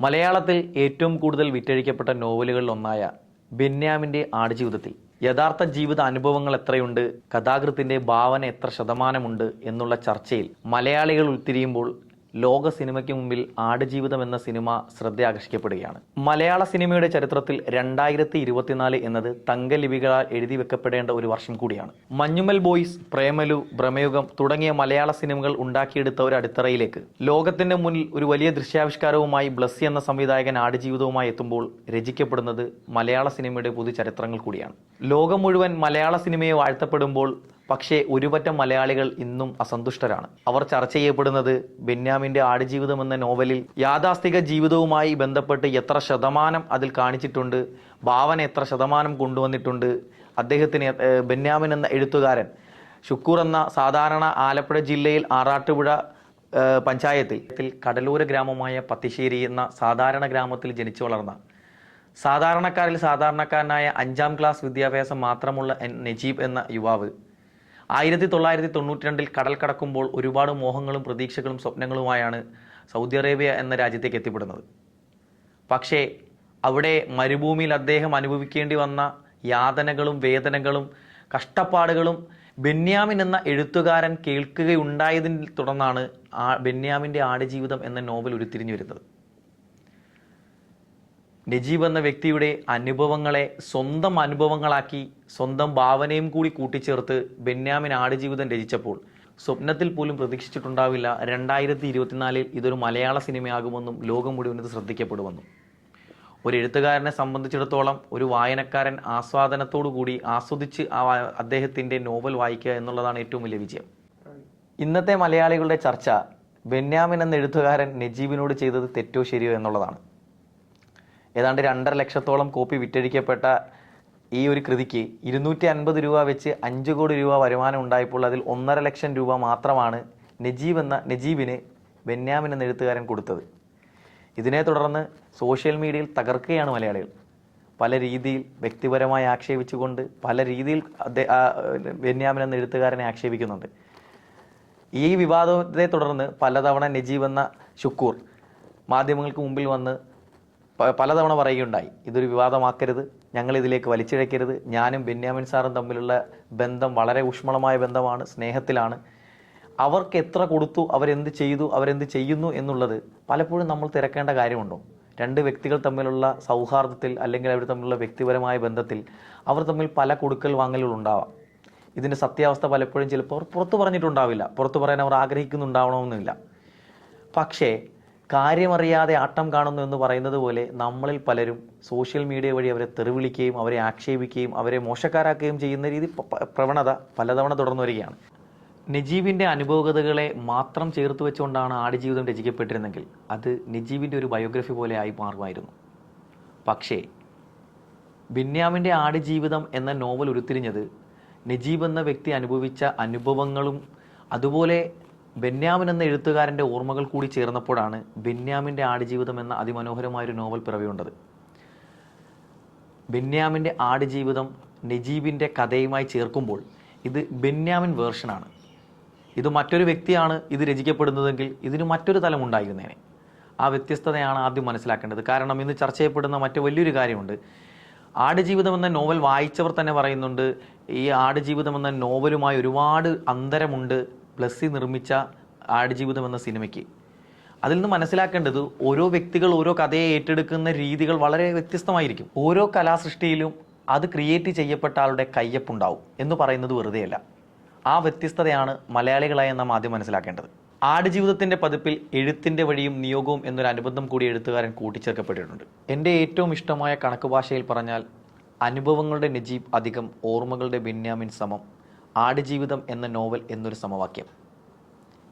മലയാളത്തിൽ ഏറ്റവും കൂടുതൽ വിറ്റഴിക്കപ്പെട്ട നോവലുകളിൽ ഒന്നായ ബെന്യാമിന്റെ ആടുജീവിതത്തിൽ യഥാർത്ഥ ജീവിത അനുഭവങ്ങൾ എത്രയുണ്ട് കഥാകൃത്തിന്റെ ഭാവന എത്ര ശതമാനമുണ്ട് എന്നുള്ള ചർച്ചയിൽ മലയാളികൾ ഉൾത്തിരിയുമ്പോൾ ലോക സിനിമയ്ക്ക് മുമ്പിൽ ആടുജീവിതം എന്ന സിനിമ ശ്രദ്ധ ആകർഷിക്കപ്പെടുകയാണ് മലയാള സിനിമയുടെ ചരിത്രത്തിൽ രണ്ടായിരത്തി ഇരുപത്തിനാല് എന്നത് തങ്കലിപികളാൽ എഴുതി വെക്കപ്പെടേണ്ട ഒരു വർഷം കൂടിയാണ്. മഞ്ഞുമൽ ബോയ്സ് പ്രേമലു ഭ്രമയുഗം തുടങ്ങിയ മലയാള സിനിമകൾ ഉണ്ടാക്കിയെടുത്ത ഒരു അടിത്തറയിലേക്ക് ലോകത്തിന്റെ മുന്നിൽ ഒരു വലിയ ദൃശ്യാവിഷ്കാരവുമായി ബ്ലസ്സി എന്ന സംവിധായകൻ ആടുജീവിതവുമായി എത്തുമ്പോൾ രചിക്കപ്പെടുന്നത് മലയാള സിനിമയുടെ പുതുചരിത്രങ്ങൾ കൂടിയാണ്. ലോകം മുഴുവൻ മലയാള സിനിമയെ വാഴ്ത്തപ്പെടുമ്പോൾ പക്ഷേ ഒരുപറ്റം മലയാളികൾ ഇന്നും അസന്തുഷ്ടരാണ്. അവർ ചർച്ച ചെയ്യപ്പെടുന്നത് ബെന്യാമിന്റെ ആടുജീവിതം എന്ന നോവലിൽ യാഥാസ്ഥിക ജീവിതവുമായി ബന്ധപ്പെട്ട് എത്ര ശതമാനം അതിൽ കാണിച്ചിട്ടുണ്ട് ഭാവന എത്ര ശതമാനം കൊണ്ടുവന്നിട്ടുണ്ട് അദ്ദേഹത്തിന് ബെന്യാമിൻ എന്ന എഴുത്തുകാരൻ ഷുക്കൂർ എന്ന സാധാരണ ആലപ്പുഴ ജില്ലയിൽ ആറാട്ടുപുഴ പഞ്ചായത്തിൽ കടലൂര ഗ്രാമമായ പത്തിശ്ശേരി എന്ന സാധാരണ ഗ്രാമത്തിൽ ജനിച്ചു വളർന്ന. സാധാരണക്കാരിൽ സാധാരണക്കാരനായ അഞ്ചാം ക്ലാസ് വിദ്യാഭ്യാസം മാത്രമുള്ള നജീബ് എന്ന യുവാവ് ആയിരത്തി തൊള്ളായിരത്തി തൊണ്ണൂറ്റി രണ്ടിൽ കടൽ കടക്കുമ്പോൾ ഒരുപാട് മോഹങ്ങളും പ്രതീക്ഷകളും സ്വപ്നങ്ങളുമായാണ് സൗദി അറേബ്യ എന്ന രാജ്യത്തേക്ക് എത്തിപ്പെടുന്നത്. പക്ഷേ അവിടെ മരുഭൂമിയിൽ അദ്ദേഹം അനുഭവിക്കേണ്ടി വന്ന യാതനകളും വേദനകളും കഷ്ടപ്പാടുകളും ബെന്യാമിൻ എന്ന എഴുത്തുകാരൻ കേൾക്കുകയുണ്ടായതിനെ തുടർന്നാണ് ആ ബെന്യാമിന്റെ ആടുജീവിതം എന്ന നോവൽ ഉരുത്തിരിഞ്ഞു വരുന്നത്. നജീബ് എന്ന വ്യക്തിയുടെ അനുഭവങ്ങളെ സ്വന്തം അനുഭവങ്ങളാക്കി സ്വന്തം ഭാവനയും കൂടി കൂട്ടിച്ചേർത്ത് ബെന്യാമിൻ ആടുജീവിതം രചിച്ചപ്പോൾ സ്വപ്നത്തിൽ പോലും പ്രതീക്ഷിച്ചിട്ടുണ്ടാവില്ല. രണ്ടായിരത്തി ഇരുപത്തിനാലിൽ ഇതൊരു മലയാള സിനിമയാകുമെന്നും ലോകം മുഴുവൻ ഇത് ശ്രദ്ധിക്കപ്പെടുമെന്നും. ഒരു എഴുത്തുകാരനെ സംബന്ധിച്ചിടത്തോളം ഒരു വായനക്കാരൻ ആസ്വാദനത്തോടു കൂടി ആസ്വദിച്ച് ആ അദ്ദേഹത്തിന്റെ നോവൽ വായിക്കുക എന്നുള്ളതാണ് ഏറ്റവും വലിയ വിജയം. ഇന്നത്തെ മലയാളികളുടെ ചർച്ച ബെന്യാമിൻ എന്ന എഴുത്തുകാരൻ നജീബിനോട് ചെയ്തത് തെറ്റോ ശരിയോ എന്നുള്ളതാണ്. ഏതാണ്ട് രണ്ടര ലക്ഷത്തോളം കോപ്പി വിറ്റഴിക്കപ്പെട്ട ഈ ഒരു കൃതിക്ക് ഇരുന്നൂറ്റി അൻപത് രൂപ വെച്ച് അഞ്ച് കോടി രൂപ വരുമാനം ഉണ്ടായപ്പോൾ അതിൽ ഒന്നര ലക്ഷം രൂപ മാത്രമാണ് നജീബ് എന്ന നജീബിന് ബെന്യാമിൻ എന്ന എഴുത്തുകാരൻ കൊടുത്തത്. ഇതിനെ തുടർന്ന് സോഷ്യൽ മീഡിയയിൽ തകർക്കുകയാണ് മലയാളികൾ. പല രീതിയിൽ വ്യക്തിപരമായി ആക്ഷേപിച്ചുകൊണ്ട് പല രീതിയിൽ ബെന്യാമിൻ എന്ന എഴുത്തുകാരനെ ആക്ഷേപിക്കുന്നുണ്ട്. ഈ വിവാദത്തെ തുടർന്ന് പലതവണ നജീബ് എന്ന ഷുക്കൂർ മാധ്യമങ്ങൾക്ക് മുമ്പിൽ വന്ന് പലതവണ പറയുകയുണ്ടായി. ഇതൊരു വിവാദമാക്കരുത്. ഞങ്ങൾ ഇതിലേക്ക് വലിച്ചിഴക്കരുത് ഞാനും ബെന്യാമിൻ സാറും തമ്മിലുള്ള ബന്ധം വളരെ ഊഷ്മളമായ ബന്ധമാണ് സ്നേഹത്തിലാണ്. അവർക്ക് എത്ര കൊടുത്തു അവരെന്ത് ചെയ്തു അവരെന്ത് ചെയ്യുന്നു എന്നുള്ളത് പലപ്പോഴും നമ്മൾ തിരക്കേണ്ട കാര്യമുണ്ടോ? രണ്ട് വ്യക്തികൾ തമ്മിലുള്ള സൗഹാർദ്ദത്തിൽ അല്ലെങ്കിൽ അവർ തമ്മിലുള്ള വ്യക്തിപരമായ ബന്ധത്തിൽ അവർ തമ്മിൽ പല കൊടുക്കൽ വാങ്ങലുകൾ ഉണ്ടാവാം. ഇതിന്റെ സത്യാവസ്ഥ പലപ്പോഴും ചിലപ്പോൾ പുറത്തു പറഞ്ഞിട്ടുണ്ടാവില്ല. പുറത്തു പറയാൻ അവർ ആഗ്രഹിക്കുന്നുണ്ടാവണമെന്നില്ല. പക്ഷേ കാര്യമറിയാതെ ആട്ടം കാണുന്നു എന്ന് പറയുന്നത് പോലെ നമ്മളിൽ പലരും സോഷ്യൽ മീഡിയ വഴി അവരെ തെറിവിളിക്കുകയും അവരെ ആക്ഷേപിക്കുകയും അവരെ മോശക്കാരാക്കുകയും ചെയ്യുന്ന രീതി പ്രവണത പലതവണ തുടർന്നു വരികയാണ്. നജീബിന്റെ അനുഭവകഥകളെ മാത്രം ചേർത്ത് വെച്ചുകൊണ്ടാണ് ആടുജീവിതം രചിക്കപ്പെട്ടിരുന്നെങ്കിൽ അത് നജീബിന്റെ ഒരു ബയോഗ്രഫി പോലെ ആയി മാറുമായിരുന്നു. പക്ഷേ ബിന്യാമിന്റെ ആടുജീവിതം എന്ന നോവൽ ഉരുത്തിരിഞ്ഞത് നജീബ് എന്ന വ്യക്തി അനുഭവിച്ച അനുഭവങ്ങളും അതുപോലെ ബെന്യാമിൻ എന്ന എഴുത്തുകാരന്റെ ഓർമ്മകൾ കൂടി ചേർന്നപ്പോഴാണ് ബെന്യാമിന്റെ ആടുജീവിതം എന്ന അതിമനോഹരമായൊരു നോവൽ പിറവിയുണ്ടത്. ബെന്യാമിന്റെ ആടുജീവിതം നജീബിന്റെ കഥയുമായി ചേർക്കുമ്പോൾ ഇത് ബെന്യാമിൻ വേർഷനാണ് ഇത് മറ്റൊരു വ്യക്തിയാണ് ഇത് രചിക്കപ്പെടുന്നതെങ്കിൽ ഇതിന് മറ്റൊരു തലം ഉണ്ടായിരുന്നേനെ. ആ വ്യത്യസ്തതയാണ് ആദ്യം മനസ്സിലാക്കേണ്ടത്. കാരണം ഇന്ന് ചർച്ച ചെയ്യപ്പെടുന്ന മറ്റു വലിയൊരു കാര്യമുണ്ട്. ആടുജീവിതം എന്ന നോവൽ വായിച്ചവർ തന്നെ പറയുന്നുണ്ട് ഈ ആടുജീവിതം എന്ന നോവലുമായി ഒരുപാട് അന്തരമുണ്ട് ബ്ലസ്സി നിർമ്മിച്ച ആടുജീവിതം എന്ന സിനിമയ്ക്ക്. അതിൽ നിന്ന് മനസ്സിലാക്കേണ്ടത് ഓരോ വ്യക്തികൾ ഓരോ കഥയെ ഏറ്റെടുക്കുന്ന രീതികൾ വളരെ വ്യത്യസ്തമായിരിക്കും. ഓരോ കലാസൃഷ്ടിയിലും അത് ക്രിയേറ്റ് ചെയ്യപ്പെട്ട ആളുടെ കയ്യപ്പുണ്ടാവും എന്ന് പറയുന്നത് വെറുതെയല്ല. ആ വ്യത്യസ്തതയാണ് മലയാളികളായി നാം ആദ്യം മനസ്സിലാക്കേണ്ടത്. ആടുജീവിതത്തിന്റെ പതിപ്പിൽ എഴുത്തിന്റെ വഴിയും നിയോഗവും എന്നൊരു അനുബന്ധം കൂടി എഴുത്തുകാരൻ കൂട്ടിച്ചേർക്കപ്പെട്ടിട്ടുണ്ട്. എന്റെ ഏറ്റവും ഇഷ്ടമായ കണക്ക് ഭാഷയിൽ പറഞ്ഞാൽ അനുഭവങ്ങളുടെ നജീബ് അധികം ഓർമ്മകളുടെ ബെന്യാമിൻ സമം. ആടുജീവിതം എന്ന നോവൽ എന്നൊരു സമവാക്യം.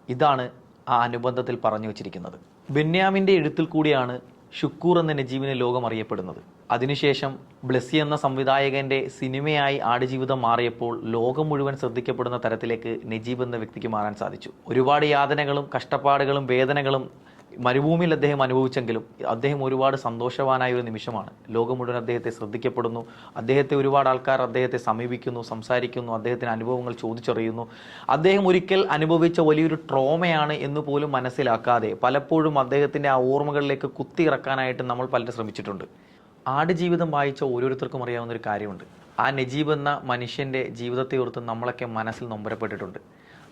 ഇതാണ് ആ അനുബന്ധത്തിൽ പറഞ്ഞു വച്ചിരിക്കുന്നത്. ബെന്യാമിന്റെ എഴുത്തിൽ കൂടിയാണ് ഷുക്കൂർ എന്ന നജീബിനെ ലോകം അറിയപ്പെടുന്നത്. അതിനുശേഷം ബ്ലസ്സി എന്ന സംവിധായകന്റെ സിനിമയായി ആടുജീവിതം മാറിയപ്പോൾ ലോകം മുഴുവൻ ശ്രദ്ധിക്കപ്പെടുന്ന തരത്തിലേക്ക് നജീബ് എന്ന വ്യക്തിക്ക് മാറാൻ സാധിച്ചു. ഒരുപാട് യാതനകളും കഷ്ടപ്പാടുകളും വേദനകളും മരുഭൂമിയിൽ അദ്ദേഹം അനുഭവിച്ചെങ്കിലും അദ്ദേഹം ഒരുപാട് സന്തോഷവാനായ ഒരു നിമിഷമാണ്. ലോകം മുഴുവൻ അദ്ദേഹത്തെ ശ്രദ്ധിക്കപ്പെടുന്നു. അദ്ദേഹത്തെ ഒരുപാട് ആൾക്കാർ അദ്ദേഹത്തെ സമീപിക്കുന്നു സംസാരിക്കുന്നു അദ്ദേഹത്തിന് അനുഭവങ്ങൾ ചോദിച്ചറിയുന്നു. അദ്ദേഹം ഒരിക്കൽ അനുഭവിച്ച വലിയൊരു ട്രോമയാണ് എന്ന് പോലും മനസ്സിലാക്കാതെ പലപ്പോഴും അദ്ദേഹത്തിന്റെ ആ ഓർമ്മകളിലേക്ക് കുത്തിയിറക്കാനായിട്ട് നമ്മൾ പലരും ശ്രമിച്ചിട്ടുണ്ട്. ആടുജീവിതം വായിച്ച ഓരോരുത്തർക്കും അറിയാവുന്ന ഒരു കാര്യമുണ്ട്. ആ നജീബ് എന്ന മനുഷ്യന്റെ ജീവിതത്തെ ഓർത്ത് നമ്മളൊക്കെ മനസ്സിൽ നൊമ്പരപ്പെട്ടിട്ടുണ്ട്.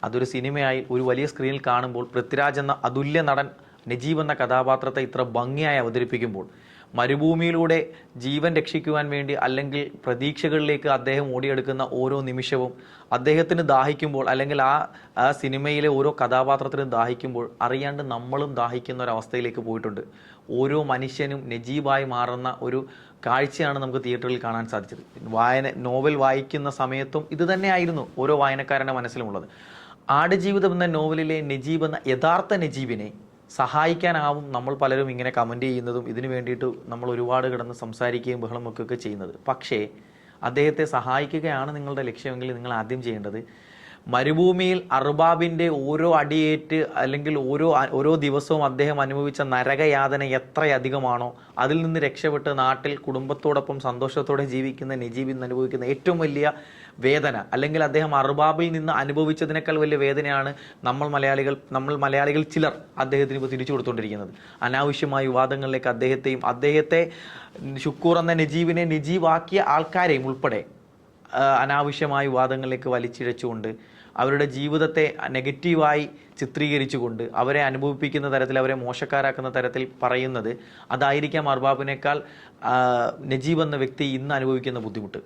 അതൊരു സിനിമയായി ഒരു വലിയ സ്ക്രീനിൽ കാണുമ്പോൾ പൃഥ്വിരാജ് എന്ന അതുല്യ നടൻ നജീബ് എന്ന കഥാപാത്രത്തെ ഇത്ര ഭംഗിയായി അവതരിപ്പിക്കുമ്പോൾ മരുഭൂമിയിലൂടെ ജീവൻ രക്ഷിക്കുവാൻ വേണ്ടി അല്ലെങ്കിൽ പ്രതീക്ഷകളിലേക്ക് അദ്ദേഹം ഓടിയെടുക്കുന്ന ഓരോ നിമിഷവും അദ്ദേഹത്തിന് ദാഹിക്കുമ്പോൾ അല്ലെങ്കിൽ ആ സിനിമയിലെ ഓരോ കഥാപാത്രത്തിനും ദാഹിക്കുമ്പോൾ അറിയാണ്ട് നമ്മളും ദാഹിക്കുന്ന ഒരവസ്ഥയിലേക്ക് പോയിട്ടുണ്ട്. ഓരോ മനുഷ്യനും നജീബായി മാറുന്ന ഒരു കാഴ്ചയാണ് നമുക്ക് തിയേറ്ററിൽ കാണാൻ സാധിച്ചത്. വായന നോവൽ വായിക്കുന്ന സമയത്തും ഇത് തന്നെയായിരുന്നു ഓരോ വായനക്കാരന്റെ മനസ്സിലുമുള്ളത്. ആടുജീവിതം എന്ന നോവലിലെ നജീബ് എന്ന യഥാർത്ഥ നജീബിനെ സഹായിക്കാനാവും നമ്മൾ പലരും ഇങ്ങനെ കമന്റ് ചെയ്യുന്നതും ഇതിനു വേണ്ടിയിട്ട് നമ്മൾ ഒരുപാട് കിടന്ന് സംസാരിക്കുകയും ബഹളമൊക്കെ ചെയ്യുന്നത്. പക്ഷേ അദ്ദേഹത്തെ സഹായിക്കുകയാണ് നിങ്ങളുടെ ലക്ഷ്യമെങ്കിൽ നിങ്ങൾ ആദ്യം ചെയ്യേണ്ടത് മരുഭൂമിയിൽ അറുബാബിന്റെ ഓരോ അടിയേറ്റ് അല്ലെങ്കിൽ ഓരോ ഓരോ ദിവസവും അദ്ദേഹം അനുഭവിച്ച നരകയാതന എത്രയധികമാണോ അതിൽ നിന്ന് രക്ഷപ്പെട്ട് നാട്ടിൽ കുടുംബത്തോടൊപ്പം സന്തോഷത്തോടെ ജീവിക്കുന്ന നജീബ് ഇന്ന് അനുഭവിക്കുന്ന ഏറ്റവും വലിയ വേദന. അല്ലെങ്കിൽ അദ്ദേഹം അറുബാബിൽ നിന്ന് അനുഭവിച്ചതിനേക്കാൾ വലിയ വേദനയാണ് നമ്മൾ മലയാളികൾ നമ്മൾ മലയാളികൾ ചിലർ അദ്ദേഹത്തിന് ഇപ്പോൾ തിരിച്ചു കൊടുത്തുകൊണ്ടിരിക്കുന്നത്. അനാവശ്യമായ വിവാദങ്ങളിലേക്ക് അദ്ദേഹത്തെയും അദ്ദേഹത്തെ ഷുക്കൂർ എന്ന നജീബിനെ നജീബാക്കിയ ആൾക്കാരെയും ഉൾപ്പെടെ അനാവശ്യമായ വിവാദങ്ങളിലേക്ക് വലിച്ചിഴച്ചുകൊണ്ട് അവരുടെ ജീവിതത്തെ നെഗറ്റീവായി ചിത്രീകരിച്ചുകൊണ്ട് അവരെ അനുഭവിപ്പിക്കുന്ന തരത്തിൽ അവരെ മോശക്കാരാക്കുന്ന തരത്തിൽ പറയുന്നത് അതായിരിക്കാം അർബാബിനേക്കാൾ നജീബ് എന്ന വ്യക്തി ഇന്ന് അനുഭവിക്കുന്ന ബുദ്ധിമുട്ട്.